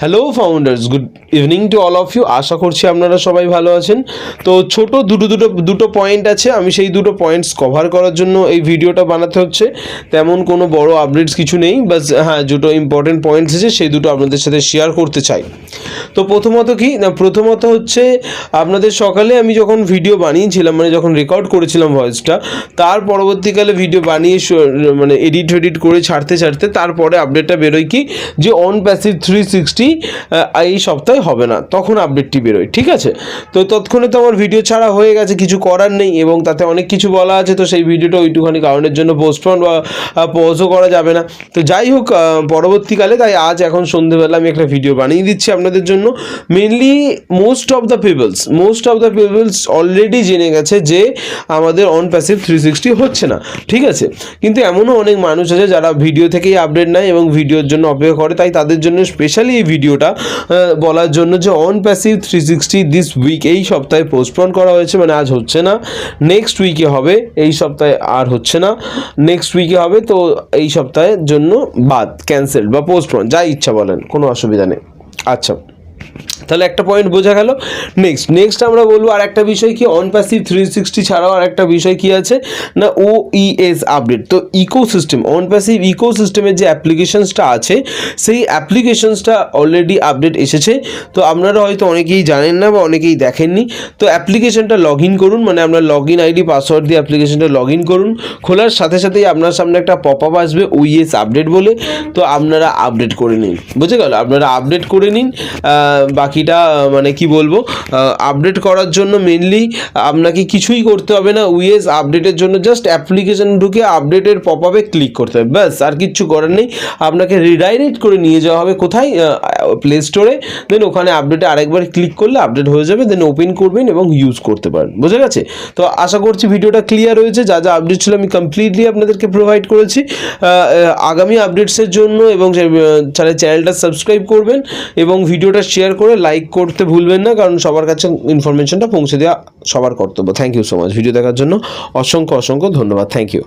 Hello founders good evening to all of you আশা করছি আপনারা সবাই ভালো আছেন। তো ছোট দুটো দুটো দুটো পয়েন্ট আছে। আমি সেই দুটো পয়েন্টস কভার করার জন্য এই ভিডিওটা বানাতে হচ্ছে। তেমন কোনো বড় আপডেটস কিছু নেই। বাস হ্যাঁ দুটো ইম্পর্টেন্ট পয়েন্টস আছে। সেই দুটো আপনাদের সাথে শেয়ার করতে চাই। তো প্রথমত কি? না, প্রথমত হচ্ছে আপনাদের সকালে আমি যখন ভিডিও বানিয়েছিলাম মানে যখন রেকর্ড করেছিলাম ভয়েসটা তার পরবর্তীকালে ভিডিও বানিয়ে মানে এডিট ফেডিট করে ছাড়তে ছাড়তে তারপরে আপডেটটা বেরোয় কি? যে অন প্যাসিভ থ্রি সিক্সটি এই সপ্তাহে হবে না, তখন আপডেটটি বেরোয়, ঠিক আছে? তো তৎক্ষণে তো আমার ভিডিও ছাড়া হয়ে গেছে, কিছু করার নেই এবং তাতে অনেক কিছু বলা আছে, তো সেই ভিডিওটা ওইটুখানি কারণের জন্য পোস্টপন বা পজও করা যাবে না। তো যাই হোক পরবর্তীকালে, তাই আজ এখন সন্ধেবেলা আমি একটা ভিডিও বানিয়ে দিচ্ছি আপনাদের জন্য। Mainly most of the peoples most of the peoples already জেনে গেছে যে আমাদের অন প্যাসিভ থ্রি সিক্সটি হচ্ছে না, ঠিক আছে? কিন্তু এমনও অনেক মানুষ আছে যারা ভিডিও থেকেই আপডেট নেয় এবং ভিডিওর জন্য অপেক্ষা করে, তাই তাদের জন্য স্পেশালি এই ভিডিওটা বলার জন্য যে on passive three sixty this week এই সপ্তাহে পোস্টপন করা হয়েছে মানে আজ হচ্ছে না। নেক্সট উইকে হবে, এই সপ্তাহে আর হচ্ছে না। নেক্সট উইকে হবে, তো এই সপ্তাহের জন্য বাদ ক্যান্সেল বা পোস্টপন যা ইচ্ছা বলেন, কোনো অসুবিধা নেই। আচ্ছা। তাহলে একটা পয়েন্ট বোঝা গেল। নেক্সট নেক্সট আমরা বলব আর একটা বিষয় কি? অন প্যাসিভ থ্রি সিক্সটি ছাড়াও আর একটা বিষয় কি আছে? না ও ইএস আপডেট তো ইকো ইকোসিস্টেম অন প্যাসিভ ইকোসিস্টেমের যে অ্যাপ্লিকেশনসটা আছে সেই অ্যাপ্লিকেশনসটা অলরেডি আপডেট এসেছে। তো আপনারা হয়তো অনেকেই জানেন না বা অনেকেই দেখেননি। তো অ্যাপ্লিকেশনটা লগ ইন করুন মানে আপনার লগ ইন আইডি পাসওয়ার্ড দিয়ে অ্যাপ্লিকেশনটা লগ ইন করুন। খোলার সাথে সাথেই আপনার সামনে একটা পপ আপ আসবে ও ওইএস আপডেট বলে। তো আপনারা আপডেট করে নিন। বুঝে গেল? আপনারা আপডেট করে নিন। আহ, বাকিটা মানে কি বলব আপডেট করার জন্য মেনলি আপনাকে কিছুই করতে হবে না। উইএস আপডেটের জন্য জাস্ট অ্যাপ্লিকেশন ঢুকে আপডেটের পপ আপে ক্লিক করতে হবে। ব্যাস, আর কিচ্ছু করার নেই। আপনাকে রিডাইরেক্ট করে নিয়ে যাওয়া হবে কোথায়? প্লে স্টোরে দেন ওখানে আপডেটে আরেকবার ক্লিক করলে আপডেট হয়ে যাবে। দেন ওপেন করবেন এবং ইউজ করতে পারেন। বুঝে গেছে? তো আশা করছি ভিডিওটা ক্লিয়ার হয়েছে। যা যা আপডেট ছিল আমি কমপ্লিটলি আপনাদেরকে প্রোভাইড করেছি। আগামী আপডেটসের জন্য এবং চ্যানেল চ্যানেলটা সাবস্ক্রাইব করবেন এবং ভিডিওটা শেয়ার করে লাইক করতে ভুলবেন না, কারণ সবার কাছে ইনফরমেশনটা পৌঁছে দেওয়া সবার কর্তব্য। Thank you so much video দেখার জন্য অসংখ্য অসংখ্য ধন্যবাদ। Thank you